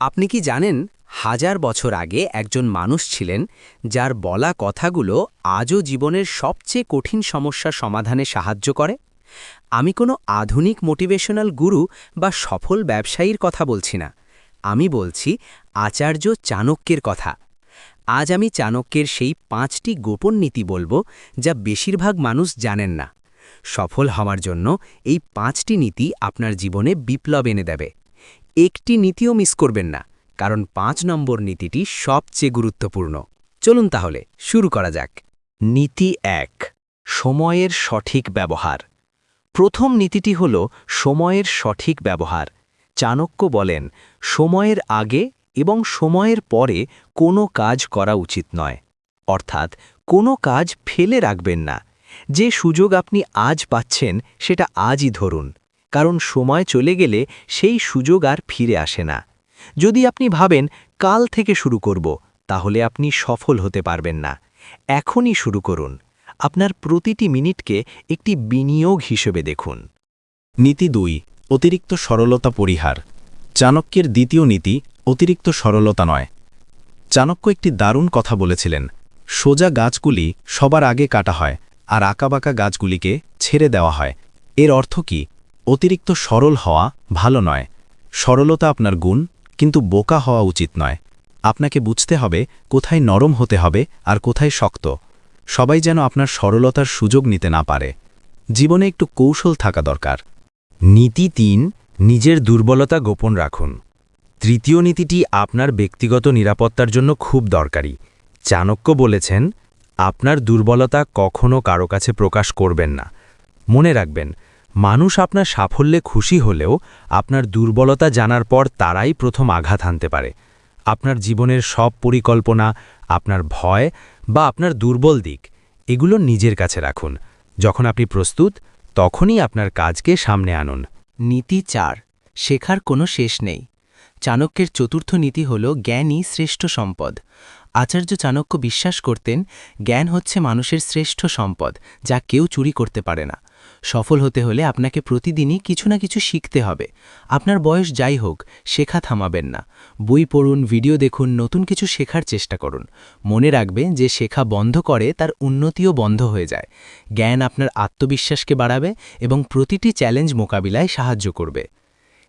আপনি কি জানেন, হাজার বছর আগে একজন মানুষ ছিলেন যার বলা কথাগুলো আজও জীবনের সবচেয়ে কঠিন সমস্যা সমাধানে সাহায্য করে? আমি কোনো আধুনিক মোটিভেশনাল গুরু বা সফল ব্যবসায়ীর কথা বলছি না। আমি বলছি, আচার্য চাণক্যের কথা। আজ আমি চাণক্যের সেই পাঁচটি গোপন নীতি বলব যা বেশিরভাগ মানুষ জানেন না। সফল হওয়ার জন্য এই পাঁচটি নীতি আপনার জীবনে বিপ্লব এনে দেবে। একটি নীতিও মিস করবেন না, কারণ পাঁচ নম্বর নীতিটি সবচেয়ে গুরুত্বপূর্ণ। চলুন তাহলে, শুরু করা যাক। নীতি এক, সময়ের সঠিক ব্যবহার। প্রথম নীতিটি হল সময়ের সঠিক ব্যবহার। চাণক্য বলেন, সময়ের আগে এবং সময়ের পরে কোনো কাজ করা উচিত নয়। অর্থাৎ, কোনো কাজ ফেলে রাখবেন না। যে সুযোগ আপনি আজ পাচ্ছেন, সেটা আজই ধরুন। কারণ সময় চলে গেলে সেই সুযোগ আর ফিরে আসে না। যদি আপনি ভাবেন, কাল থেকে শুরু করব, তাহলে আপনি সফল হতে পারবেন না। এখনই শুরু করুন। আপনার প্রতিটি মিনিটকে একটি বিনিয়োগ হিসেবে দেখুন। নীতি দুই, অতিরিক্ত সরলতা পরিহার। চাণক্যের দ্বিতীয় নীতি, অতিরিক্ত সরলতা নয়। চাণক্য একটি দারুণ কথা বলেছিলেন, সোজা গাছগুলি সবার আগে কাটা হয়, আর আঁকাবাঁকা গাছগুলিকে ছেড়ে দেওয়া হয়। এর অর্থ কি? অতিরিক্ত সরল হওয়া ভালো নয়। সরলতা আপনার গুণ, কিন্তু বোকা হওয়া উচিত নয়। আপনাকে বুঝতে হবে কোথায় নরম হতে হবে আর কোথায় শক্ত। সবাই যেন আপনার সরলতার সুযোগ নিতে না পারে। জীবনে একটু কৌশল থাকা দরকার। নীতি তিন, নিজের দুর্বলতা গোপন রাখুন। তৃতীয় নীতিটি আপনার ব্যক্তিগত নিরাপত্তার জন্য খুব দরকারি। চাণক্য বলেছেন, আপনার দুর্বলতা কখনও কারও কাছে প্রকাশ করবেন না। মনে রাখবেন মানুষ আপনার সাফল্যে খুশি হলেও আপনার দুর্বলতা জানার পর তারাই প্রথম আঘাত হানতে পারে। আপনার জীবনের সব পরিকল্পনা, আপনার ভয় বা আপনার দুর্বল দিক, এগুলো নিজের কাছে রাখুন। যখন আপনি প্রস্তুত, তখনই আপনার কাজকে সামনে আনুন। নীতি চার। শেখার কোনো শেষ নেই। চাণক্যের চতুর্থ নীতি হল জ্ঞানই শ্রেষ্ঠ সম্পদ। আচার্য চাণক্য বিশ্বাস করতেন, জ্ঞান হচ্ছে মানুষের শ্রেষ্ঠ সম্পদ, যা কেউ চুরি করতে পারে না। সফল হতে হলে আপনাকে প্রতিদিনই কিছু না কিছু শিখতে হবে। আপনার বয়স যাই হোক, শেখা থামাবেন না। বই পড়ুন, ভিডিও দেখুন, নতুন কিছু শেখার চেষ্টা করুন। মনে রাখবেন যে শেখা বন্ধ করে তার উন্নতিও বন্ধ হয়ে যায়। জ্ঞান আপনার আত্মবিশ্বাসকে বাড়াবে এবং প্রতিটি চ্যালেঞ্জ মোকাবিলায় সাহায্য করবে।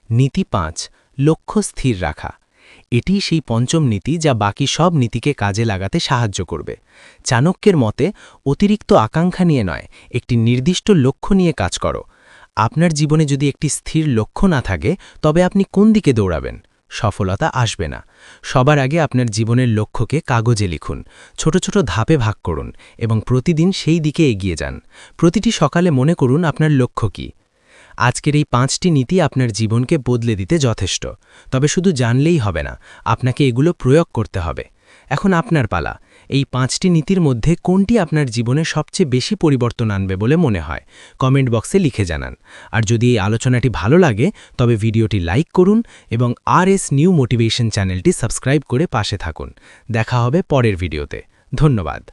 নীতি পাঁচ, লক্ষ্য স্থির রাখা। এটি সেই পঞ্চম নীতি যা বাকি সব নীতিকে কাজে লাগাতে সাহায্য করবে। চাণক্যের মতে, অতিরিক্ত আকাঙ্ক্ষা নিয়ে নয়, একটি নির্দিষ্ট লক্ষ্য নিয়ে কাজ করো। আপনার জীবনে যদি একটি স্থির লক্ষ্য না থাকে, তবে আপনি কোন দিকে দৌড়াবেন? সফলতা আসবে না। সবার আগে আপনার জীবনের লক্ষ্যকে কাগজে লিখুন, ছোট ছোট ধাপে ভাগ করুন এবং প্রতিদিন সেই দিকে এগিয়ে যান। প্রতিটি সকালে মনে করুন আপনার লক্ষ্য কী। আজকের এই পাঁচটি নীতি আপনার জীবনকে বদলে দিতে যথেষ্ট। তবে শুধু জানলেই হবে না, আপনাকে এগুলো প্রয়োগ করতে হবে। এখন আপনার পালা। এই পাঁচটি নীতির মধ্যে কোনটি আপনার জীবনে সবচেয়ে বেশি পরিবর্তন আনবে বলে মনে হয়, কমেন্ট বক্সে লিখে জানান। আর যদি এই আলোচনাটি ভালো লাগে, তবে ভিডিওটি লাইক করুন এবং আর এস নিউ মোটিভেশন চ্যানেলটি সাবস্ক্রাইব করে পাশে থাকুন। দেখা হবে পরের ভিডিওতে। ধন্যবাদ।